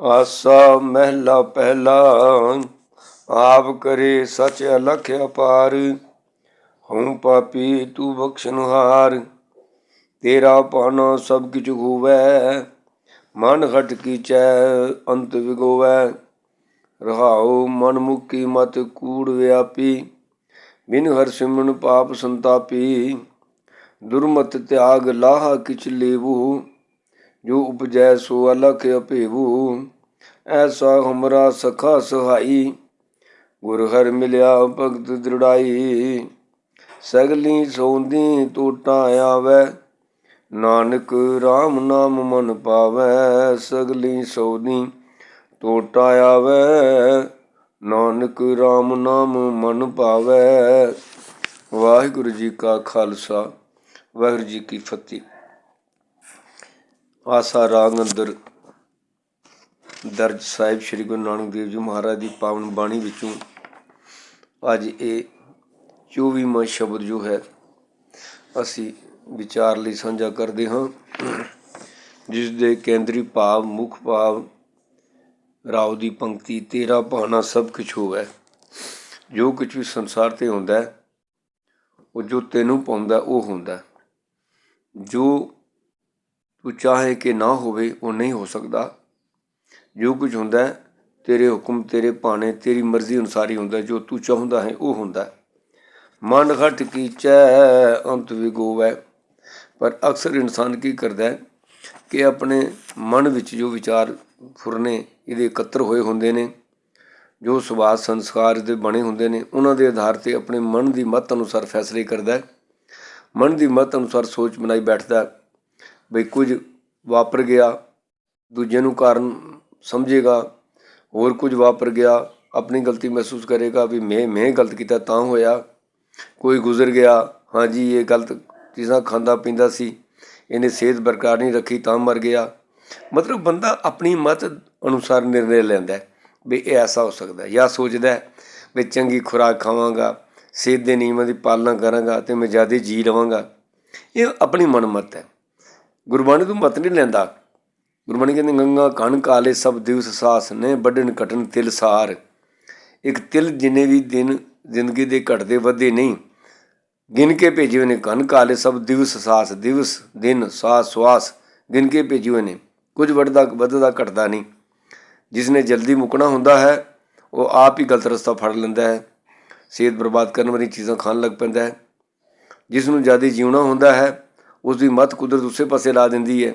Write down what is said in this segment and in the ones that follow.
ਆਸਾ ਮਹਿਲਾ ਪਹਿਲਾ, ਆਪ ਕਰੇ ਸਚ ਅਲਖ ਅਪਾਰ। ਹਉ ਪਾਪੀ ਤੂੰ ਬਖਸ਼ਨਹਾਰ ਤੇਰਾ ਪਾਣਾ ਸਭ ਕਿਛ ਹੋਵੈ। ਮਨ ਘਟ ਕੀਚੈ, ਅੰਤ ਵਿਗੋਵੈ। ਰਹਾਉ ਮਨ ਮੁਕੀ ਮਤ ਕੂੜ ਵਿਆਪੀ, ਬਿਨ ਹਰ ਸਿਮਰਨ ਪਾਪ ਸੰਤਾਪੀ। ਦੁਰਮਤ ਤਿਆਗ ਲਾਹਾ ਕਿਛ ਲੇਵੂ। ਜੋ ਉਪਜੈ ਸੋ ਅਲਖ ਅਭੇਵੂ ਐਸਾ ਹਮਰਾ ਸਖਾ ਸਹਾਈ। ਗੁਰ ਹਰ ਮਿਲਿਆ ਭਗਤ ਦ੍ਰਿੜਾਈ, ਸਗਲੀ ਸੌਂਦੀ ਟੋਟਾ ਆਵੈ। ਨਾਨਕ RAM ਨਾਮ ਮਨ ਪਾਵੈ, ਸਗਲੀ ਸੌਂਦੀ ਟੋਟਾ ਆਵੈ। ਨਾਨਕ RAM ਨਾਮ ਮਨ ਪਾਵੈ। ਵਾਹਿਗੁਰੂ ਜੀ ਕਾ ਖਾਲਸਾ, ਵਾਹਿਗੁਰੂ ਜੀ ਕੀ ਫਤਿਹ। ਆਸਾ ਰਾਗ ਅੰਦਰ ਦਰਜ ਸਾਹਿਬ ਸ੍ਰੀ ਗੁਰੂ ਨਾਨਕ ਦੇਵ ਜੀ ਮਹਾਰਾਜ ਦੀ ਪਾਵਨ ਬਾਣੀ ਵਿੱਚੋਂ ਅੱਜ ਇਹ 24ਵਾਂ ਸ਼ਬਦ ਜੋ ਹੈ, ਅਸੀਂ ਵਿਚਾਰ ਲਈ ਸਾਂਝਾ ਕਰਦੇ ਹਾਂ। ਜਿਸ ਦੇ ਕੇਂਦਰੀ ਭਾਵ, ਮੁੱਖ ਭਾਵ, ਰਾਉ ਦੀ ਪੰਕਤੀ, ਤੇਰਾ ਭਾਣਾ ਸਭ ਕੁਛ ਹੋਵੇ। ਜੋ ਕੁਝ ਵੀ ਸੰਸਾਰ ਤੇ ਹੁੰਦਾ ਹੈ, ਉਹ ਜੋ ਤੈਨੂੰ ਪਾਉਂਦਾ, ਉਹ ਹੁੰਦਾ ਜੋ ਤੂੰ ਚਾਹੇ ਕਿ ਨਾ ਹੋਵੇ, ਉਹ ਨਹੀਂ ਹੋ ਸਕਦਾ। ਜੋ ਕੁਝ ਹੁੰਦਾ ਤੇਰੇ ਹੁਕਮ, ਤੇਰੇ ਭਾਣੇ, ਤੇਰੀ ਮਰਜ਼ੀ ਅਨੁਸਾਰ ਹੀ ਹੁੰਦਾ ਜੋ ਤੂੰ ਚਾਹੁੰਦਾ ਹੈ, ਉਹ ਹੁੰਦਾ ਹੈ। ਮਨ ਘਟ ਕੀਚੈ, ਅੰਤ ਵਿਗੋਵੈ ਪਰ ਅਕਸਰ ਇਨਸਾਨ ਕੀ ਕਰਦਾ ਹੈ ਕਿ ਆਪਣੇ ਮਨ ਵਿੱਚ ਜੋ ਵਿਚਾਰ ਫੁਰਨੇ, ਇਹਦੇ ਇਕੱਤਰ ਹੋਏ ਹੁੰਦੇ ਨੇ, ਜੋ ਸੁਭਾਅ ਸੰਸਕਾਰ ਦੇ ਬਣੇ ਹੁੰਦੇ ਨੇ, ਉਹਨਾਂ ਦੇ ਆਧਾਰ ਤੇ ਆਪਣੇ ਮਨ ਦੀ ਮਤ ਅਨੁਸਾਰ ਫੈਸਲੇ ਕਰਦਾ ਹੈ। ਮਨ ਦੀ ਮਤ ਅਨੁਸਾਰ ਸੋਚ ਬਣਾਈ ਬੈਠਦਾ ਬਈ ਕੁਝ ਵਾਪਰ ਗਿਆ, ਦੂਜੇ ਨੂੰ ਕਾਰਨ ਸਮਝੇਗਾ, ਹੋਰ ਕੁਝ ਵਾਪਰ ਗਿਆ, ਆਪਣੀ ਗਲਤੀ ਮਹਿਸੂਸ ਕਰੇਗਾ ਵੀ ਮੈਂ ਮੈਂ ਗਲਤ ਕੀਤਾ ਤਾਂ ਹੋਇਆ, ਕੋਈ ਗੁਜ਼ਰ ਗਿਆ ਹਾਂਜੀ ਇਹ ਗਲਤ ਚੀਜ਼ਾਂ ਖਾਂਦਾ ਪੀਂਦਾ ਸੀ, ਇਹਨੇ ਸਿਹਤ ਬਰਕਰਾਰ ਨਹੀਂ ਰੱਖੀ ਤਾਂ ਮਰ ਗਿਆ। ਮਤਲਬ ਬੰਦਾ ਆਪਣੀ ਮਤ ਅਨੁਸਾਰ ਨਿਰਣੇ ਲੈਂਦਾ ਹੈ ਵੀ ਇਹ ਐਸਾ ਹੋ ਸਕਦਾ ਜਾਂ ਸੋਚਦਾ ਵੀ ਚੰਗੀ ਖੁਰਾਕ ਖਾਵਾਂਗਾ, ਸਿਹਤ ਦੇ ਨਿਯਮਾਂ ਦੀ ਪਾਲਣਾ ਕਰਾਂਗਾ ਤੇ ਮੈਂ ਜ਼ਿਆਦਾ ਜੀ ਲਵਾਂਗਾ। ਇਹ ਆਪਣੀ ਮਨਮਤ ਹੈ। ਗੁਰਬਾਣੀ ਤੋਂ ਮਤ ਨਹੀਂ ਲੈਂਦਾ। ਗੁਰਬਾਣੀ ਕਹਿੰਦੇ, ਗੰਗਾ ਕਣ ਕਾਲੇ ਸਭ ਦਿਵਸ ਸਾਸ ਨੇ ਵੱਢਣ ਕਟਨ ਤਿਲ ਸਾਰ। ਇੱਕ ਤਿਲ ਜਿੰਨੇ ਵੀ ਦਿਨ ਜ਼ਿੰਦਗੀ ਦੇ ਘਟਦੇ ਵੱਧਦੇ ਨਹੀਂ। ਗਿਣ ਕੇ ਭੇਜੇ ਹੋਏ ਨੇ ਕਣ, ਕਾਲੇ ਸਭ ਦਿਵਸ ਸਾਸ, ਦਿਵਸ, ਦਿਨ, ਸਾਸ ਸਵਾਸ ਗਿਣ ਕੇ ਭੇਜੇ ਹੋਏ ਨੇ। ਕੁਝ ਵੱਧਦਾ ਵੱਧਦਾ, ਘਟਦਾ ਨਹੀਂ। ਜਿਸ ਨੇ ਜਲਦੀ ਮੁਕਣਾ ਹੁੰਦਾ ਹੈ, ਉਹ ਆਪ ਹੀ ਗਲਤ ਰਸਤਾ ਫੜ ਲੈਂਦਾ ਹੈ। ਸਿਹਤ ਬਰਬਾਦ ਕਰਨ ਵਾਲੀ ਚੀਜ਼ਾਂ ਖਾਣ ਲੱਗ ਪੈਂਦਾ ਹੈ। ਜਿਸ ਨੂੰ ਜ਼ਿਆਦਾ ਜਿਉਣਾ ਹੁੰਦਾ ਹੈ ਉਸ ਦੀ ਮਤ ਕੁਦਰਤ ਉਸੇ ਪਾਸੇ ਲਾ ਦਿੰਦੀ ਹੈ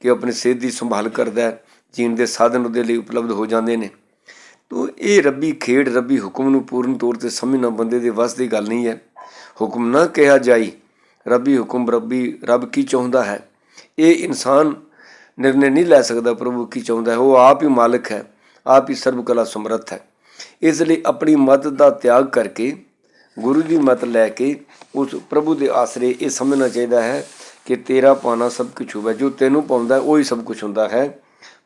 ਕਿ ਉਹ ਆਪਣੀ ਸਿਹਤ ਦੀ ਸੰਭਾਲ ਕਰਦਾ ਹੈ, ਜੀਣ ਦੇ ਸਾਧਨ ਉਹਦੇ ਲਈ ਉਪਲਬਧ ਹੋ ਜਾਂਦੇ ਨੇ। ਤੋ ਇਹ ਰੱਬੀ ਖੇਡ, ਰੱਬੀ ਹੁਕਮ ਨੂੰ ਪੂਰਨ ਤੌਰ ਤੇ ਸਮਝਣਾ ਬੰਦੇ ਦੇ ਵੱਸ ਦੀ ਗੱਲ ਨਹੀਂ ਹੈ। ਹੁਕਮ ਨਾ ਕਿਹਾ ਜਾਈ, ਰੱਬੀ ਹੁਕਮ, ਰੱਬੀ ਰੱਬ ਕੀ ਚਾਹੁੰਦਾ ਹੈ? ਇਹ ਇਨਸਾਨ ਨਿਰਣੇ ਨਹੀਂ ਲੈ ਸਕਦਾ, ਪ੍ਰਭੂ ਕੀ ਚਾਹੁੰਦਾ ਹੈ? ਉਹ ਆਪ ਹੀ ਮਾਲਕ ਹੈ, ਆਪ ਹੀ ਸਰਬ ਕਲਾ ਸਮਰੱਥ ਹੈ। ਇਸ ਲਈ ਆਪਣੀ ਮਤ ਦਾ ਤਿਆਗ ਕਰਕੇ, ਗੁਰੂ ਦੀ ਮਤ ਲੈ ਕੇ ਉਸ ਪ੍ਰਭੂ ਦੇ ਆਸਰੇ ਇਹ ਸਮਝਣਾ ਚਾਹੀਦਾ ਹੈ ਕਿ ਤੇਰਾ ਪਾਣਾ ਸਭ ਕੁਝ ਹੋਵੇ, ਜੋ ਤੈਨੂੰ ਪਾਉਂਦਾ ਉਹ ਹੀ ਸਭ ਕੁਝ ਹੁੰਦਾ ਹੈ।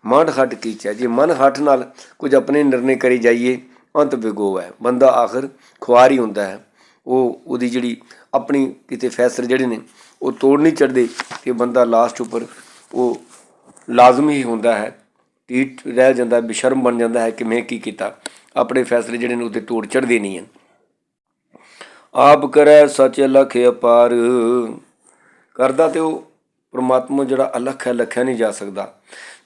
ਮਨ ਹਟ ਕੀਚਾ ਜੇ, ਮਨ ਹੱਠ ਨਾਲ ਕੁਝ ਆਪਣੇ ਨਿਰਣੇ ਕਰੀ ਜਾਈਏ, ਅੰਤ ਵਿਗੋ ਹੈ। ਬੰਦਾ ਆਖਰ ਖੁਆਰ ਹੀ ਹੁੰਦਾ ਹੈ। ਉਹ, ਉਹਦੀ ਜਿਹੜੀ ਆਪਣੀ ਕਿਤੇ ਫੈਸਲੇ ਜਿਹੜੇ ਨੇ, ਉਹ ਤੋੜ ਨਹੀਂ ਚੜਦੇ ਕਿ ਬੰਦਾ ਲਾਸਟ ਉੱਪਰ ਉਹ ਲਾਜ਼ਮੀ ਹੀ ਹੁੰਦਾ ਹੈ। ਟੀਟ ਰਹਿ ਜਾਂਦਾ ਬਿਸ਼ਰਮ ਬਣ ਜਾਂਦਾ ਹੈ ਕਿ ਮੈਂ ਕੀ ਕੀਤਾ। ਆਪਣੇ ਫੈਸਲੇ ਜਿਹੜੇ ਨੇ, ਉਹਦੇ ਤੋੜ ਚੜਦੇ ਨਹੀਂ ਹਨ। ਆਪ ਕਰੈ ਸੱਚ ਲਖ ਅਪਾਰ। ਕਰਦਾ ਤੇ ਉਹ ਪਰਮਾਤਮਾ ਜਿਹੜਾ ਅਲੱਖ ਹੈ ਲਖਿਆ ਨਹੀਂ ਜਾ ਸਕਦਾ।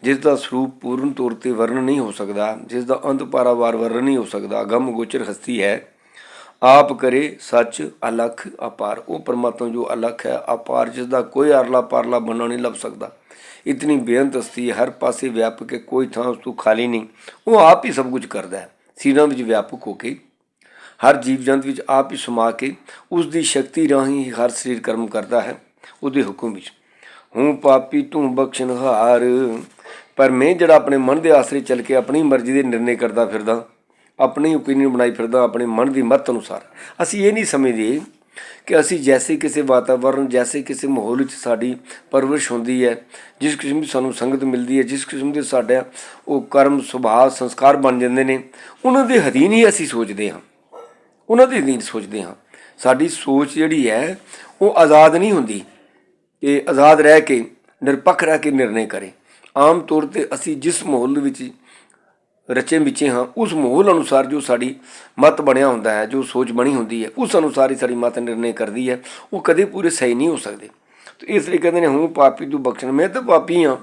ਜਿਸ ਦਾ ਸਰੂਪ ਪੂਰਨ ਤੌਰ ਤੇ ਵਰਣ ਨਹੀਂ ਹੋ ਸਕਦਾ ਜਿਸ ਦਾ ਅੰਤ ਪਾਰਾਵਾਰ ਵਰਣ ਨਹੀਂ ਹੋ ਸਕਦਾ ਗਮ ਗੋਚਰ ਹਸਤੀ ਹੈ ਆਪ ਕਰੇ ਸੱਚ ਅਲਖ ਅਪਾਰ। ਉਹ ਪਰਮਾਤਮਾ ਜੋ ਅਲਖ ਹੈ ਅਪਾਰ ਜਿਸ ਦਾ ਕੋਈ ਅਰਲਾ ਪਰਲਾ ਬੰਨਾ ਨਹੀਂ ਲੱਭ ਸਕਦਾ। ਇਤਨੀ ਬੇਅੰਤ ਹਸਤੀ ਹੈ, ਹਰ ਪਾਸੇ ਵਿਆਪਕ ਹੈ ਕੋਈ ਥਾਂ ਉਸ ਤੋਂ ਖਾਲੀ ਨਹੀਂ। ਉਹ ਆਪ ਹੀ ਸਭ ਕੁਝ ਕਰਦਾ ਹੈ ਸੀਨਾ ਵਿੱਚ ਵਿਆਪਕ ਹੋ ਕੇ। ਹਰ ਜੀਵ ਜੰਤ ਵਿੱਚ ਆਪ ਹੀ ਸਮਾ ਕੇ ਉਸ ਦੀ ਸ਼ਕਤੀ ਰਾਹੀਂ ਹਰ ਸਰੀਰ ਕਰਮ ਕਰਦਾ ਹੈ। ਉਹਦੇ ਹੁਕਮ ਵਿੱਚ। ਹੂੰ ਪਾਪੀ, ਤੂੰ ਬਖਸ਼ਣਹਾਰ ਪਰ ਮੈਂ ਜਿਹੜਾ ਆਪਣੇ ਮਨ ਦੇ ਆਸਰੇ ਚੱਲ ਕੇ ਆਪਣੀ ਮਰਜ਼ੀ ਦੇ ਨਿਰਣੇ ਕਰਦਾ ਫਿਰਦਾ, ਆਪਣੀ ਓਪੀਨੀਅਨ ਬਣਾਈ ਫਿਰਦਾ, ਆਪਣੇ ਮਨ ਦੀ ਮਤ ਅਨੁਸਾਰ। ਅਸੀਂ ਇਹ ਨਹੀਂ ਸਮਝਦੇ ਕਿ ਅਸੀਂ ਜੈਸੇ ਕਿਸੇ ਵਾਤਾਵਰਣ ਜੈਸੇ ਕਿਸੇ ਮਾਹੌਲ ਵਿੱਚ ਸਾਡੀ ਪਰਵਰਿਸ਼ ਹੁੰਦੀ ਹੈ, ਜਿਸ ਕਿਸਮ ਦੀ ਸਾਨੂੰ ਸੰਗਤ ਮਿਲਦੀ ਹੈ, ਜਿਸ ਕਿਸਮ ਦੇ ਸਾਡਾ ਉਹ ਕਰਮ, ਸੁਭਾਅ, ਸੰਸਕਾਰ ਬਣ ਜਾਂਦੇ ਨੇ, ਉਹਨਾਂ ਦੇ ਅਧੀਨ ਹੀ ਅਸੀਂ ਸੋਚਦੇ ਹਾਂ। ਉਹਨਾਂ ਦੇ ਅਧੀਨ ਸੋਚਦੇ ਹਾਂ। ਸਾਡੀ ਸੋਚ ਜਿਹੜੀ ਹੈ, ਉਹ ਆਜ਼ਾਦ ਨਹੀਂ ਹੁੰਦੀ। ਕਿ ਆਜ਼ਾਦ ਰਹਿ ਕੇ, ਨਿਰਪੱਖ ਰਹਿ ਕੇ ਨਿਰਣੇ ਕਰੇ। ਆਮ ਤੌਰ ਤੇ ਅਸੀਂ ਜਿਸ ਮਾਹੌਲ ਵਿੱਚ ਰਚੇ ਵਿਚੇ ਹਾਂ, ਉਸ ਮਾਹੌਲ ਅਨੁਸਾਰ ਜੋ ਸਾਡੀ ਮਤ ਬਣਿਆ ਹੁੰਦਾ ਹੈ, ਜੋ ਸੋਚ ਬਣੀ ਹੁੰਦੀ ਹੈ, ਉਸ ਅਨੁਸਾਰ ਹੀ ਸਾਡੀ ਮਤ ਨਿਰਣੇ ਕਰਦੀ ਹੈ। ਉਹ ਕਦੇ ਪੂਰੇ ਸਹੀ ਨਹੀਂ ਹੋ ਸਕਦੇ। ਤੇ ਇਸ ਲਈ ਕਹਿੰਦੇ ਨੇ, ਹੂੰ, ਪਾਪੀ ਤੂੰ ਬਖਸ਼ਣ। ਮੈਂ ਤਾਂ ਪਾਪੀ ਹਾਂ,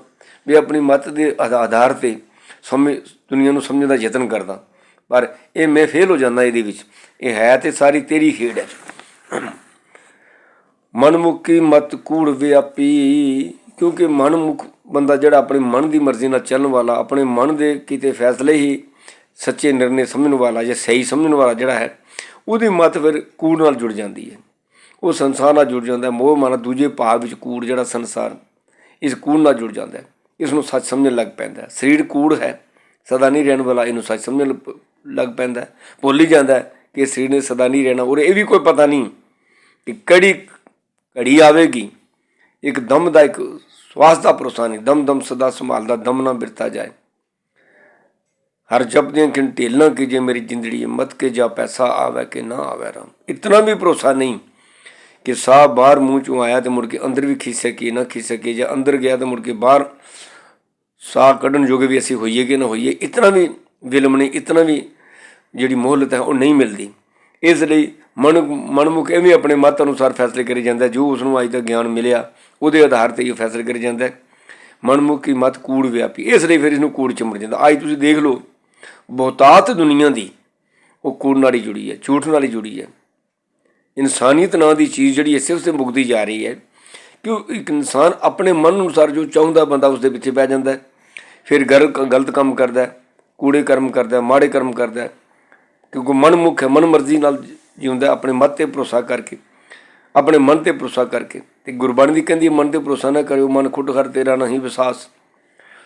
ਵੀ ਆਪਣੀ ਮਤ ਦੇ ਆਧਾ- ਆਧਾਰ ਤੇ ਸਮਝ, ਦੁਨੀਆ ਨੂੰ ਸਮਝਣ ਦਾ ਯਤਨ ਕਰਦਾ। ਪਰ ਇਹ ਮੈਂ ਫੇਲ ਹੋ ਜਾਂਦਾ ਇਹਦੇ ਵਿੱਚ। ਇਹ ਹੈ ਤੇ ਸਾਰੀ ਤੇਰੀ ਖੇਡ ਹੈ। ਮਨਮੁਖੀ ਮਤ ਕੂੜ ਵਿਆਪੀ, ਕਿਉਂਕਿ ਮਨਮੁਖ ਬੰਦਾ ਜਿਹੜਾ ਆਪਣੇ ਮਨ ਦੀ ਮਰਜ਼ੀ ਨਾਲ ਚੱਲਣ ਵਾਲਾ, ਆਪਣੇ ਮਨ ਦੇ ਕੀਤੇ ਫੈਸਲੇ ਹੀ ਸੱਚੇ ਨਿਰਣੇ ਸਮਝਣ ਵਾਲਾ ਜਾਂ ਸਹੀ ਸਮਝਣ ਵਾਲਾ ਜਿਹੜਾ ਹੈ, ਉਹਦੀ ਮਤ ਫਿਰ ਕੂੜ ਨਾਲ ਜੁੜ ਜਾਂਦੀ ਹੈ। ਉਹ ਸੰਸਾਰ ਨਾਲ ਜੁੜ ਜਾਂਦਾ ਮੋਹ ਮਨ ਦੂਜੇ ਭਾਵ ਵਿੱਚ ਕੂੜ ਜਿਹੜਾ ਸੰਸਾਰ, ਇਸ ਕੂੜ ਨਾਲ ਜੁੜ ਜਾਂਦਾ ਇਸ ਨੂੰ ਸੱਚ ਸਮਝਣ ਲੱਗ ਪੈਂਦਾ ਸਰੀਰ ਕੂੜ ਹੈ, ਸਦਾ ਨਹੀਂ ਰਹਿਣ ਵਾਲਾ, ਇਹਨੂੰ ਸੱਚ ਸਮਝਣ ਲੱਗ- ਪੈਂਦਾ ਭੁੱਲ ਹੀ ਜਾਂਦਾ ਕਿ ਸਰੀਰ ਨੇ ਸਦਾ ਨਹੀਂ ਰਹਿਣਾ ਔਰ ਇਹ ਵੀ ਕੋਈ ਪਤਾ ਨਹੀਂ ਕਿ ਕਿਹੜੀ ਘੜੀ ਆਵੇਗੀ ਇੱਕ ਦਮ ਦਾ ਇੱਕ ਸਵਾਸ ਦਾ ਭਰੋਸਾ ਨਹੀਂ ਦਮ ਦਮ ਸਦਾ ਸੰਭਾਲਦਾ, ਦਮ ਨਾ ਬਿਰਤਾ ਜਾਏ। ਹਰ ਜਪ ਦੀਆਂ ਢੇਲਣਾ ਕਿ ਜੇ ਮੇਰੀ ਜ਼ਿੰਦੜੀ ਮਤ ਕੇ ਜਾ ਪੈਸਾ ਆਵੇ ਕਿ ਨਾ ਆਵੇ ਰਾਮ। ਇਤਨਾ ਵੀ ਭਰੋਸਾ ਨਹੀਂ ਕਿ ਸਾਹ ਬਾਹਰ ਮੂੰਹ ਚੋਂ ਆਇਆ ਤੇ ਮੁੜ ਕੇ ਅੰਦਰ ਵੀ ਖਿੱਚ ਸਕੇ ਨਾ ਖਿੱਚ ਸਕੇ ਜਾਂ ਅੰਦਰ ਗਿਆ ਤੇ ਮੁੜ ਕੇ ਬਾਹਰ ਸਾਹ ਕੱਢਣ ਜੋਗੇ ਵੀ ਅਸੀਂ ਹੋਈਏ ਕਿ ਨਾ ਹੋਈਏ, ਇਤਨਾ ਵੀ ਵਿਲਮ ਨਹੀਂ ਇਤਨਾ ਵੀ ਜਿਹੜੀ ਮੋਹਲਤ ਹੈ ਉਹ ਨਹੀਂ ਮਿਲਦੀ। ਇਸ ਲਈ ਮਨ ਮਨਮੁਖ ਐਵੇਂ ਆਪਣੇ ਮਤ ਅਨੁਸਾਰ ਫੈਸਲੇ ਕਰੀ ਜਾਂਦਾ ਜੋ ਉਸ ਨੂੰ ਅੱਜ ਤੱਕ ਗਿਆਨ ਮਿਲਿਆ, ਉਹਦੇ ਆਧਾਰ ਤੇ ਇਹ ਫੈਸਲੇ ਕਰੀ ਜਾਂਦਾ ਹੈ। ਮਨਮੁਖ ਦੀ ਮਤ ਕੂੜ ਵਿਆਪੀ, ਇਸ ਲਈ ਫਿਰ ਇਸ ਨੂੰ ਕੂੜ ਚਿੰਬੜ ਜਾਂਦਾ। ਅੱਜ ਤੁਸੀਂ ਦੇਖ ਲਓ, ਬਹੁਤਾਤ ਦੁਨੀਆ ਦੀ ਉਹ ਕੂੜ ਨਾਲ ਹੀ ਜੁੜੀ ਹੈ ਝੂਠ ਨਾਲ ਹੀ ਜੁੜੀ ਹੈ। ਇਨਸਾਨੀਅਤ ਨਾਂ ਦੀ ਚੀਜ਼ ਜਿਹੜੀ ਇਸੇ ਉਸੇ ਤੇ ਮੁਕਦੀ ਜਾ ਰਹੀ ਹੈ ਕਿ ਇੱਕ ਇਨਸਾਨ ਆਪਣੇ ਮਨ ਅਨੁਸਾਰ ਜੋ ਚਾਹੁੰਦਾ ਬੰਦਾ ਉਸ ਦੇ ਪਿੱਛੇ ਪੈ ਜਾਂਦਾ ਫਿਰ ਗਰ ਗਲਤ ਕੰਮ ਕਰਦਾ ਕੂੜੇ ਕਰਮ ਕਰਦਾ ਮਾੜੇ ਕਰਮ ਕਰਦਾ ਕਿਉਂਕਿ ਮਨ ਮੁੱਖ ਹੈ ਮਨ ਮਰਜ਼ੀ ਨਾਲ ਜੀ ਹੁੰਦਾ ਆਪਣੇ ਮਤ ਤੇ ਭਰੋਸਾ ਕਰਕੇ, ਆਪਣੇ ਮਨ ਤੇ ਭਰੋਸਾ ਕਰਕੇ। ਤੇ ਗੁਰਬਾਣੀ ਦੀ ਕਹਿੰਦੀ ਮਨ ਤੇ ਭਰੋਸਾ ਨਾ ਕਰਿਓ, ਮਨ ਖੁੱਟ ਖਰ ਤੇਰਾ ਨਹੀਂ ਵਿਸਾਸ।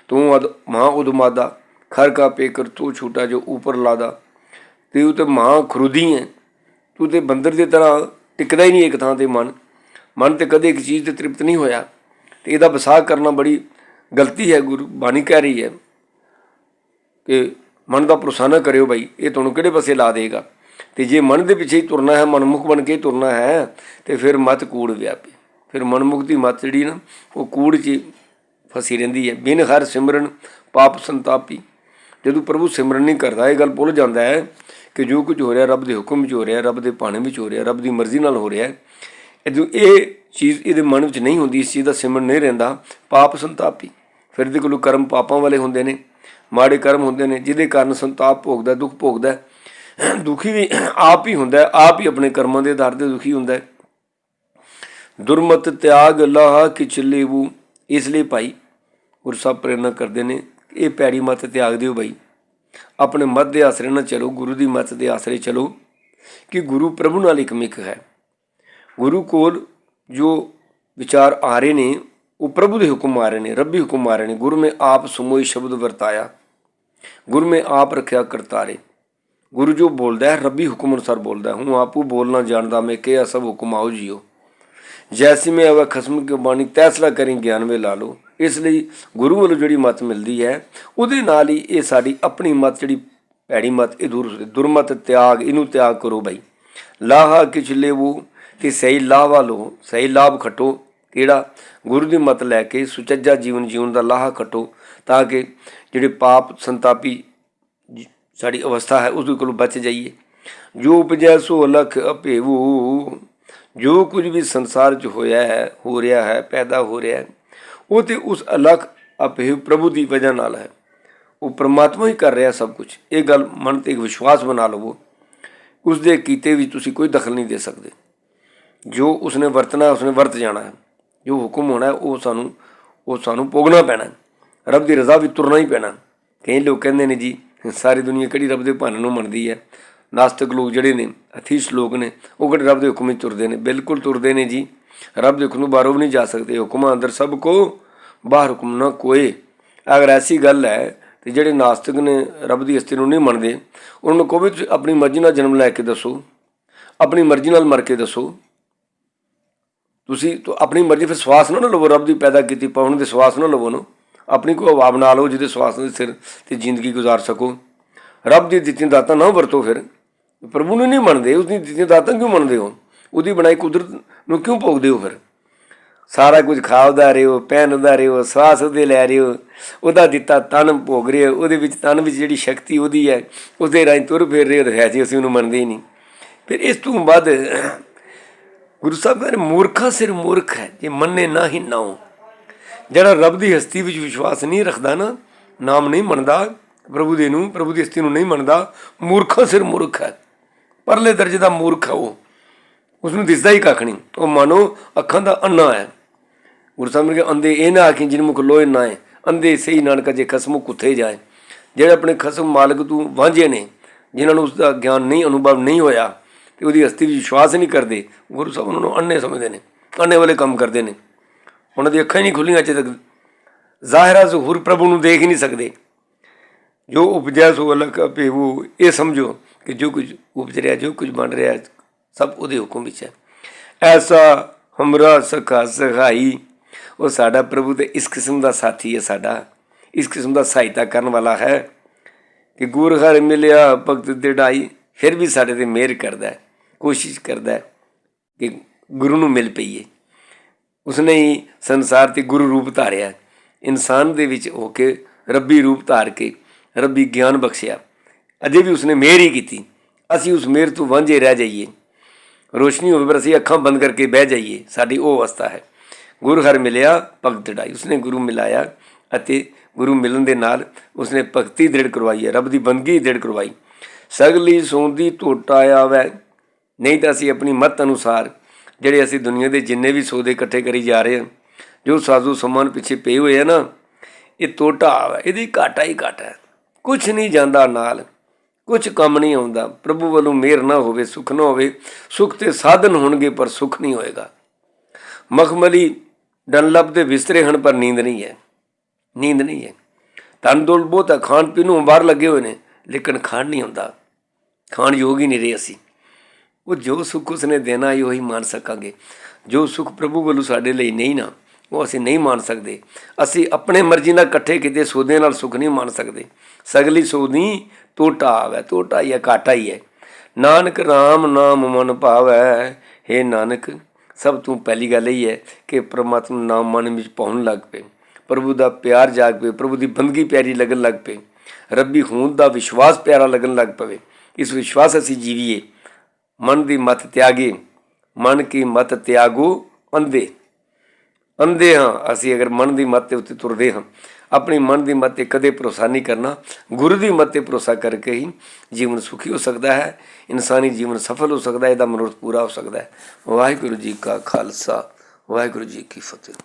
ਤੂੰ ਅਦ ਮਾਂ ਉਦਮਾਦਾ ਖਰ ਕਾ ਪੇਕਰ, ਤੂੰ ਛੂਟਾ ਜੋ ਉੱਪਰ ਲਾਦਾ। ਤੇ ਉਹ ਤੇ ਮਾਂ ਖਰੁਦੀ ਹੈ। ਤੂੰ ਤੇ ਬੰਦਰ ਦੀ ਤਰ੍ਹਾਂ ਟਿਕਦਾ ਹੀ ਨਹੀਂ ਇੱਕ ਥਾਂ ਤੇ ਮਨ। ਮਨ ਤੇ ਕਦੇ ਇੱਕ ਚੀਜ਼ ਤੇ ਤ੍ਰਿਪਤ ਨਹੀਂ ਹੋਇਆ। ਤੇ ਇਹਦਾ ਵਿਸਾਖ ਕਰਨਾ ਬੜੀ ਗਲਤੀ ਹੈ, ਗੁਰੂ ਬਾਣੀ ਕਹਿ ਰਹੀ ਹੈ। ਕਿ ਮਨ ਦਾ ਭਰੋਸਾ ਨਾ ਕਰਿਓ ਭਾਈ ਇਹ ਤੁਹਾਨੂੰ ਕਿਹੜੇ ਪਾਸੇ ਲਾ ਦੇਗਾ? ਤੇ ਜੇ ਮਨ ਦੇ ਪਿੱਛੇ ਤੁਰਨਾ ਹੈ, ਮਨਮੁਖ ਬਣ ਕੇ ਤੁਰਨਾ ਹੈ, ਤੇ ਫਿਰ ਮਤ ਕੂੜ ਵਿਆਪੇ। ਫਿਰ ਮਨਮੁਖ ਦੀ ਮਤ ਜਿਹੜੀ ਨਾ, ਉਹ ਕੂੜ 'ਚ ਫਸੀ ਰਹਿੰਦੀ ਹੈ। ਬਿਨ ਹਰ ਸਿਮਰਨ ਪਾਪ ਸੰਤਾਪੀ। ਜਦੋਂ ਪ੍ਰਭੂ ਸਿਮਰਨ ਨਹੀਂ ਕਰਦਾ, ਇਹ ਗੱਲ ਭੁੱਲ ਜਾਂਦਾ ਹੈ ਕਿ ਜੋ ਕੁਝ ਹੋ ਰਿਹਾ ਰੱਬ ਦੇ ਹੁਕਮ ਵਿੱਚ ਹੋ ਰਿਹਾ, ਰੱਬ ਦੇ ਭਾਣੇ ਵਿੱਚ ਹੋ ਰਿਹਾ, ਰੱਬ ਦੀ ਮਰਜ਼ੀ ਨਾਲ ਹੋ ਰਿਹਾ ਹੈ। ਜਦੋਂ ਇਹ ਚੀਜ਼ ਇਹਦੇ ਮਨ ਵਿੱਚ ਨਹੀਂ ਹੁੰਦੀ, ਇਸ ਚੀਜ਼ ਦਾ ਸਿਮਰਨ ਨਹੀਂ ਰਹਿੰਦਾ। ਪਾਪ ਸੰਤਾਪੀ। ਫਿਰ ਦੇ ਕੋਲ ਕਰਮ ਪਾਪਾਂ ਵਾਲੇ ਹੁੰਦੇ ਨੇ, ਮਾੜੇ ਕਰਮ ਹੁੰਦੇ ਨੇ, ਜਿਹਦੇ ਕਾਰਨ ਸੰਤਾਪ ਭੋਗਦਾ, ਦੁੱਖ ਭੋਗਦਾ ਦੁਖੀ ਵੀ ਆਪ ਹੀ ਹੁੰਦਾ ਆਪ ਹੀ ਆਪਣੇ ਕਰਮਾਂ ਦੇ ਆਧਾਰ ਤੇ ਦੁਖੀ ਹੁੰਦਾ ਦੁਰਮਤ ਤਿਆਗ ਲਾਹ ਕਿ ਚੱਲੇਵੂ ਇਸ ਲਈ ਭਾਈ ਗੁਰ ਸਾਹਿਬ ਪ੍ਰੇਰਨਾ ਕਰਦੇ ਨੇ, ਇਹ ਪੈੜੀ ਮਤ ਤਿਆਗ ਦਿਓ ਭਾਈ। ਆਪਣੇ ਮਤ ਦੇ ਆਸਰੇ ਨਾਲ ਚਲੋ, ਗੁਰੂ ਦੀ ਮਤ ਦੇ ਆਸਰੇ ਚਲੋ, ਕਿ ਗੁਰੂ ਪ੍ਰਭੂ ਨਾਲ ਇਕਮਿਕ ਹੈ। ਗੁਰੂ ਕੋਲ ਜੋ ਵਿਚਾਰ ਆ ਰਹੇ ਨੇ, ਉਹ ਪ੍ਰਭੂ ਦੇ ਹੁਕਮ ਆ ਰਹੇ ਨੇ, ਰੱਬੀ ਹੁਕਮ ਆ ਰਹੇ ਨੇ। ਗੁਰੂ ਨੇ ਆਪ ਸੁਮੋਈ ਸ਼ਬਦ ਵਰਤਾਇਆ। ਗੁਰੂ ਨੇ ਆਪ ਰੱਖਿਆ ਕਰਤਾਰੇ। ਗੁਰੂ ਜੋ ਬੋਲਦਾ ਹੈ, ਰੱਬੀ ਹੁਕਮ ਅਨੁਸਾਰ ਬੋਲਦਾ ਹੈ। ਹੂੰ, ਆਪੂ ਬੋਲਣਾ ਜਾਣਦਾ ਮੈਂ ਕਿਹਾ ਸਭ ਹੁਕਮ ਆਓ ਜੀਓ। ਜੈਸੀ ਮੈਂ ਅਵ ਖਸਮ ਕੀ ਬਾਣੀ ਤੈਸਲਾ ਕਰੀ ਗਿਆਨ ਵੇ ਲਾ ਲਓ। ਇਸ ਲਈ ਗੁਰੂ ਵੱਲੋਂ ਜਿਹੜੀ ਮਤ ਮਿਲਦੀ ਹੈ, ਉਹਦੇ ਨਾਲ ਹੀ ਇਹ ਸਾਡੀ ਆਪਣੀ ਮਤ, ਜਿਹੜੀ ਭੈੜੀ ਮਤ, ਇਹ ਦੂਰ, ਦੁਰਮਤ, ਤਿਆਗ, ਇਹਨੂੰ ਤਿਆਗ ਕਰੋ ਭਾਈ ਲਾਹਾ ਕਿਛ ਲੇਵੋ ਤੇ ਸਹੀ ਲਾਵਾ ਲੋ, ਸਹੀ ਲਾਭ ਖਟੋ। ਕਿਹੜਾ? ਗੁਰੂ ਦੀ ਮਤ ਲੈ ਕੇ ਸੁਚੱਜਾ ਜੀਵਨ ਜੀਉਣ ਦਾ ਲਾਹਾ ਖਟੋ, ਤਾਂ ਕਿ ਜਿਹੜੇ ਪਾਪ ਸੰਤਾਪੀ ਸਾਡੀ ਅਵਸਥਾ ਹੈ, ਉਸ ਦੇ ਕੋਲੋਂ ਬਚ ਜਾਈਏ। ਜੋ ਉਪਜੈ ਸੋ ਲਖ ਅਭੇਵੂ, ਜੋ ਕੁਝ ਵੀ ਸੰਸਾਰ 'ਚ ਹੋਇਆ ਹੈ, ਹੋ ਰਿਹਾ ਹੈ, ਪੈਦਾ ਹੋ ਰਿਹਾ ਹੈ, ਉਹ ਤੇ ਉਸ ਅਲਖ ਅਭੇਵ ਪ੍ਰਭੂ ਦੀ ਵਜ੍ਹਾ ਨਾਲ ਹੈ। ਉਹ ਪ੍ਰਮਾਤਮਾ ਹੀ ਕਰ ਰਿਹਾ ਸਭ ਕੁਝ। ਇਹ ਗੱਲ ਮਨ ਤੇ ਇੱਕ ਵਿਸ਼ਵਾਸ ਬਣਾ ਲਵੋ। ਉਸ ਦੇ ਕੀਤੇ ਵਿੱਚ ਤੁਸੀਂ ਕੋਈ ਦਖਲ ਨਹੀਂ ਦੇ ਸਕਦੇ। ਜੋ ਉਸਨੇ ਵਰਤਣਾ ਉਸਨੇ ਵਰਤ ਜਾਣਾ ਹੈ। ਜੋ ਹੁਕਮ ਹੋਣਾ ਉਹ ਸਾਨੂੰ ਉਹ ਸਾਨੂੰ ਭੋਗਣਾ ਪੈਣਾ ਰੱਬ ਦੀ ਰਜ਼ਾ ਵੀ ਤੁਰਨਾ ਹੀ ਪੈਣਾ। ਕਈ ਲੋਕ ਕਹਿੰਦੇ ਨੇ ਜੀ ਸਾਰੀ ਦੁਨੀਆ ਕਿਹੜੀ ਰੱਬ ਦੇ ਭਾਣੇ ਨੂੰ ਮੰਨਦੀ ਹੈ? ਨਾਸਤਿਕ ਲੋਕ ਜਿਹੜੇ ਨੇ, ਅਥੀਸ਼ ਲੋਕ ਨੇ, ਉਹ ਕਿਹੜੇ ਰੱਬ ਦੇ ਹੁਕਮ ਵਿੱਚ ਤੁਰਦੇ ਨੇ? ਬਿਲਕੁਲ ਤੁਰਦੇ ਨੇ ਜੀ। ਰੱਬ ਦੇ ਹੁਕਮ ਨੂੰ ਬਾਹਰੋਂ ਵੀ ਨਹੀਂ ਜਾ ਸਕਦੇ। ਹੁਕਮਾਂ ਅੰਦਰ ਸਭ ਕੋ, ਬਾਹਰ ਹੁਕਮ ਨਾ ਕੋਏ। ਅਗਰ ਐਸੀ ਗੱਲ ਹੈ ਤੇ ਜਿਹੜੇ ਨਾਸਤਿਕ ਨੇ ਰੱਬ ਦੀ ਹਸਤੀ ਨੂੰ ਨਹੀਂ ਮੰਨਦੇ, ਉਹਨਾਂ ਨੂੰ ਕਹੋ ਵੀ ਤੁਸੀਂ ਆਪਣੀ ਮਰਜ਼ੀ ਨਾਲ ਜਨਮ ਲੈ ਕੇ ਦੱਸੋ। ਆਪਣੀ ਮਰਜ਼ੀ ਨਾਲ ਮਰ ਕੇ ਦੱਸੋ। ਤੁਸੀਂ ਆਪਣੀ ਮਰਜ਼ੀ, ਫਿਰ ਸਵਾਸ ਨਾ ਨਾ ਲਵੋ ਰੱਬ ਦੀ ਪੈਦਾ ਕੀਤੀ, ਪਾਉਣ ਦੇ ਸਵਾਸ ਨਾ ਲਵੋ ਨਾ ਆਪਣੀ ਕੋਈ ਹਵਾ ਨਾ ਲਓ, ਜਿਹਦੇ ਸਵਾਸ ਦੇ ਸਿਰ ਤੇ ਜ਼ਿੰਦਗੀ ਗੁਜ਼ਾਰ ਸਕੋ। ਰੱਬ ਦੀ ਦਿੱਤੀਆਂ ਦਾਤਾਂ ਨਾ ਵਰਤੋ ਫਿਰ। ਪ੍ਰਭੂ ਨੂੰ ਨਹੀਂ ਮੰਨਦੇ ਉਸ ਦੀ ਦਿੱਤੀਆਂ ਦਾਤਾਂ ਕਿਉਂ ਮੰਨਦੇ ਹੋ? ਉਹਦੀ ਬਣਾਈ ਕੁਦਰਤ ਨੂੰ ਕਿਉਂ ਭੋਗਦੇ ਹੋ ਫਿਰ? ਸਾਰਾ ਕੁਝ ਖਾਵਦਾ ਹੋ ਪਹਿਨਦਾ ਰਹੇ ਹੋ ਸਵਾਸ ਉਹਦੇ ਲੈ ਰਹੇ। ਹੋ ਉਹਦਾ ਦਿੱਤਾ ਤਨ ਭੋਗ ਰਹੇ ਹੋ ਉਹਦੇ ਵਿੱਚ ਤਨ ਵਿੱਚ ਜਿਹੜੀ ਸ਼ਕਤੀ ਉਹਦੀ ਹੈ, ਉਸਦੇ ਰਾਹੀਂ ਤੁਰ ਫਿਰ ਰਹੇ ਹੋ ਹੈ ਜੀ, ਅਸੀਂ ਉਹਨੂੰ ਮੰਨਦੇ ਹੀ ਨਹੀਂ। ਫਿਰ ਇਸ ਤੋਂ ਬਾਅਦ ਗੁਰੂ ਸਾਹਿਬ ਕਹਿੰਦੇ ਮੂਰਖਾ ਸਿਰ ਮੂਰਖ ਹੈ, ਜੇ ਮੰਨੇ ਨਾ ਹੀ ਨਾਉ ਜਿਹੜਾ ਰੱਬ ਦੀ ਹਸਤੀ ਵਿੱਚ ਵਿਸ਼ਵਾਸ ਨਹੀਂ ਰੱਖਦਾ ਨਾ, ਨਾਮ ਨਹੀਂ ਮੰਨਦਾ, ਪ੍ਰਭੂ ਦੇ ਨੂੰ, ਪ੍ਰਭੂ ਦੀ ਹਸਤੀ ਨੂੰ ਨਹੀਂ ਮੰਨਦਾ, ਮੂਰਖਾ ਸਿਰ ਮੂਰਖ ਹੈ। ਪਰਲੇ ਦਰਜੇ ਦਾ ਮੂਰਖ ਹੈ ਉਹ। ਉਸ ਨੂੰ ਦਿਸਦਾ ਹੀ ਕੱਖ ਨਹੀਂ। ਉਹ ਮਾਨੋ ਅੱਖਾਂ ਦਾ ਅੰਨਾ ਹੈ। ਗੁਰੂ ਸਾਹਿਬ ਨੇ ਕਿਹਾ ਅੰਦੇ ਇਹ ਨਾ ਆਖੀ ਜਿਨ ਮੁਖ ਲੋਏ ਨਾ ਹੈ ਅੰਦੇ ਸਹੀ ਨਾਨਕਾ ਜੇ ਖਸਮੁ ਕੁੱਥੇ ਜਾਏ। ਜਿਹੜੇ ਆਪਣੇ ਖਸਮ ਮਾਲਕ ਤੋਂ ਵਾਂਝੇ ਨੇ, ਜਿਨ੍ਹਾਂ ਨੂੰ ਉਸ ਦਾ ਗਿਆਨ ਨਹੀਂ, ਅਨੁਭਵ ਨਹੀਂ ਹੋਇਆ, ਤੇ ਉਹਦੀ ਹਸਤੀ ਵਿੱਚ ਵਿਸ਼ਵਾਸ ਨਹੀਂ ਕਰਦੇ, ਗੁਰੂ ਸਾਹਿਬ ਉਹਨਾਂ ਨੂੰ ਅੰਨੇ ਸਮਝਦੇ ਨੇ ਅੰਨੇ ਵਾਲੇ ਕੰਮ ਕਰਦੇ ਨੇ। ਉਹਨਾਂ ਦੀ ਅੱਖਾਂ ਹੀ ਨਹੀਂ ਖੁੱਲੀਆਂ ਅਜੇ ਤੱਕ। ਜ਼ਾਹਿਰਾ ਜ਼ਹੂਰ ਪ੍ਰਭੂ ਨੂੰ ਦੇਖ ਹੀ ਨਹੀਂ ਸਕਦੇ। ਜੋ ਉਪਜਿਆ ਸੋ ਅਲਗ ਕਾ ਭੇਵੂ ਇਹ ਸਮਝੋ ਕਿ ਜੋ ਕੁਝ ਉਪਜ ਰਿਹਾ, ਜੋ ਕੁਝ ਬਣ ਰਿਹਾ, ਸਭ ਉਹਦੇ ਹੁਕਮ ਵਿੱਚ ਹੈ। ਐਸਾ ਹਮਰਾ ਸਖਾ ਸਖਾਈ। ਉਹ ਸਾਡਾ ਪ੍ਰਭੂ ਤੇ ਇਸ ਕਿਸਮ ਦਾ ਸਾਥੀ ਹੈ ਸਾਡਾ। ਇਸ ਕਿਸਮ ਦਾ ਸਹਾਇਤਾ ਕਰਨ ਵਾਲਾ ਹੈ ਕਿ ਗੁਰ ਹਰ ਮਿਲਿਆ ਭਗਤ ਦੇ ਦਿੜਾਈ, ਫਿਰ ਵੀ ਸਾਡੇ ਤੇ ਮਿਹਰ ਕਰਦਾ ਹੈ, ਕੋਸ਼ਿਸ਼ ਕਰਦਾ ਹੈ ਕਿ ਗੁਰੂ ਨੂੰ ਮਿਲ ਪਈਏ। ਉਸਨੇ ਹੀ ਸੰਸਾਰ ਤੇ ਗੁਰੂ ਰੂਪ ਧਾਰਿਆ। ਇਨਸਾਨ ਦੇ ਵਿੱਚ ਹੋ ਕੇ ਰੱਬੀ ਰੂਪ ਧਾਰ ਕੇ ਰੱਬੀ ਗਿਆਨ ਬਖਸ਼ਿਆ। ਅਜੇ ਵੀ ਉਸਨੇ ਮਿਹਰ ਹੀ ਕੀਤੀ। ਅਸੀਂ ਉਸ ਮਿਹਰ ਤੋਂ ਵਾਂਝੇ ਰਹਿ ਜਾਈਏ। ਰੋਸ਼ਨੀ ਹੋਵੇ ਪਰ ਅਸੀਂ ਅੱਖਾਂ ਬੰਦ ਕਰਕੇ ਬਹਿ ਜਾਈਏ। ਸਾਡੀ ਉਹ ਅਵਸਥਾ ਹੈ। ਗੁਰੂ ਹਰ ਮਿਲਿਆ, ਭਗਤ ਢਾਈ ਉਸਨੇ ਗੁਰੂ ਮਿਲਾਇਆ ਅਤੇ ਗੁਰੂ ਮਿਲਣ ਦੇ ਨਾਲ ਉਸਨੇ ਭਗਤੀ ਦ੍ਰਿੜ ਕਰਵਾਈ ਹੈ। ਰੱਬ ਦੀ ਬੰਦਗੀ ਦ੍ਰਿੜ ਕਰਵਾਈ। ਸਗਲੀ ਸੌਂਦੀ ਟੋਟਾ ਆਵੈ। ਨਹੀਂ ਤਾਂ ਅਸੀਂ ਆਪਣੀ ਮਤ ਅਨੁਸਾਰ ਜਿਹੜੇ ਅਸੀਂ ਦੁਨੀਆ ਦੇ ਜਿੰਨੇ ਵੀ ਸੌਦੇ ਇਕੱਠੇ ਕਰੀ ਜਾ ਰਹੇ ਹਾਂ, ਜੋ ਸਾਜ਼ੂ ਸਮਾਨ ਪਿੱਛੇ ਪਏ ਹੋਏ ਆ ਨਾ, ਇਹ ਟੋਟਾ ਆਵੈ ਇਹਦੀ ਘਾਟਾ ਹੀ ਘਾਟਾ ਹੈ। ਕੁਝ ਨਹੀਂ ਜਾਂਦਾ ਨਾਲ ਕੁਝ ਕੰਮ ਨਹੀਂ ਆਉਂਦਾ। ਪ੍ਰਭੂ ਵੱਲੋਂ ਮਿਹਰ ਨਾ ਹੋਵੇ, ਸੁਖ ਨਾ ਹੋਵੇ, ਸੁਖ ਤੇ ਸਾਧਨ ਹੋਣਗੇ, ਪਰ ਸੁਖ ਨਹੀਂ ਹੋਏਗਾ। ਮਖਮਲੀ ਡਨਲਪ ਦੇ ਬਿਸਤਰੇ ਹਨ, ਪਰ ਨੀਂਦ ਨਹੀਂ ਹੈ। ਨੀਂਦ ਨਹੀਂ ਹੈ। ਤਨ ਦੋਲ ਬਹੁਤ ਹੈ ਖਾਣ ਪੀਣ ਨੂੰ ਬਾਹਰ ਲੱਗੇ ਹੋਏ ਨੇ, ਲੇਕਿਨ ਖਾਣ ਨਹੀਂ ਹੁੰਦਾ। ਖਾਣ ਯੋਗ ਹੀ ਨਹੀਂ ਰਹੇ ਅਸੀਂ। ਉਹ ਜੋ ਸੁੱਖ ਉਸਨੇ ਦੇਣਾ ਹੈ ਉਹੀ ਮਾਨ ਸਕਾਂਗੇ। ਜੋ ਸੁੱਖ ਪ੍ਰਭੂ ਵੱਲੋਂ ਸਾਡੇ ਲਈ ਨਹੀਂ ਨਾ, ਉਹ ਅਸੀਂ ਨਹੀਂ ਮਾਨ ਸਕਦੇ। ਅਸੀਂ ਆਪਣੇ ਮਰਜ਼ੀ ਨਾਲ ਇਕੱਠੇ ਕੀਤੇ ਸੌਦੇ ਨਾਲ ਸੁੱਖ ਨਹੀਂ ਮਾਨ ਸਕਦੇ। ਸਗਲੀ ਸੌਦੀ ਟੋਟਾ ਆਵੇ ਟੋਟਾ ਹੀ ਹੈ, ਘਾਟਾ ਹੀ ਹੈ। ਨਾਨਕ RAM ਨਾਮ ਮਨ ਭਾਵੈ हे ਨਾਨਕ, ਸਭ ਤੋਂ ਪਹਿਲੀ ਗੱਲ ਇਹ ਹੈ ਕਿ ਪ੍ਰਮਾਤਮਾ ਨਾਮ ਮਨ ਵਿੱਚ ਪਾਉਣ ਲੱਗ ਪਏ। ਪ੍ਰਭੂ ਦਾ ਪਿਆਰ ਜਾਗ ਪਏ, ਪ੍ਰਭੂ ਦੀ ਬੰਦਗੀ ਪਿਆਰੀ ਲੱਗਣ ਲੱਗ ਪਏ ਰੱਬੀ ਹੋਂਦ ਦਾ ਵਿਸ਼ਵਾਸ ਪਿਆਰਾ ਲੱਗਣ ਲੱਗ ਪਵੇ। ਇਸ ਵਿਸ਼ਵਾਸ ਅਸੀਂ ਜੀਵੀਏ। ਮਨ ਦੀ ਮਤ ਤਿਆਗੇ, ਮਨ ਕੀ ਮਤ ਤਿਆਗੋ ਅੰਧੇ। ਅੰਧੇ ਹਾਂ, ਅਸੀਂ ਅਗਰ ਮਨ ਦੀ ਮਤ 'ਤੇ ਉੱਤੇ ਤੁਰਦੇ ਹਾਂ, ਆਪਣੀ ਮਨ ਦੀ ਮਤ ਤੇ ਕਦੇ ਭਰੋਸਾ ਨਹੀਂ ਕਰਨਾ, ਗੁਰੂ ਦੀ ਮਤ ਤੇ ਭਰੋਸਾ ਕਰਕੇ ਹੀ ਜੀਵਨ ਸੁਖੀ ਹੋ ਸਕਦਾ ਹੈ, ਇਨਸਾਨੀ ਜੀਵਨ ਸਫਲ ਹੋ ਸਕਦਾ ਹੈ, ਇਹਦਾ ਮਨੋਰਥ ਪੂਰਾ ਹੋ ਸਕਦਾ ਹੈ। ਵਾਹਿਗੁਰੂ ਜੀ ਕਾ ਖਾਲਸਾ, ਵਾਹਿਗੁਰੂ ਜੀ ਕੀ ਫਤਿਹ।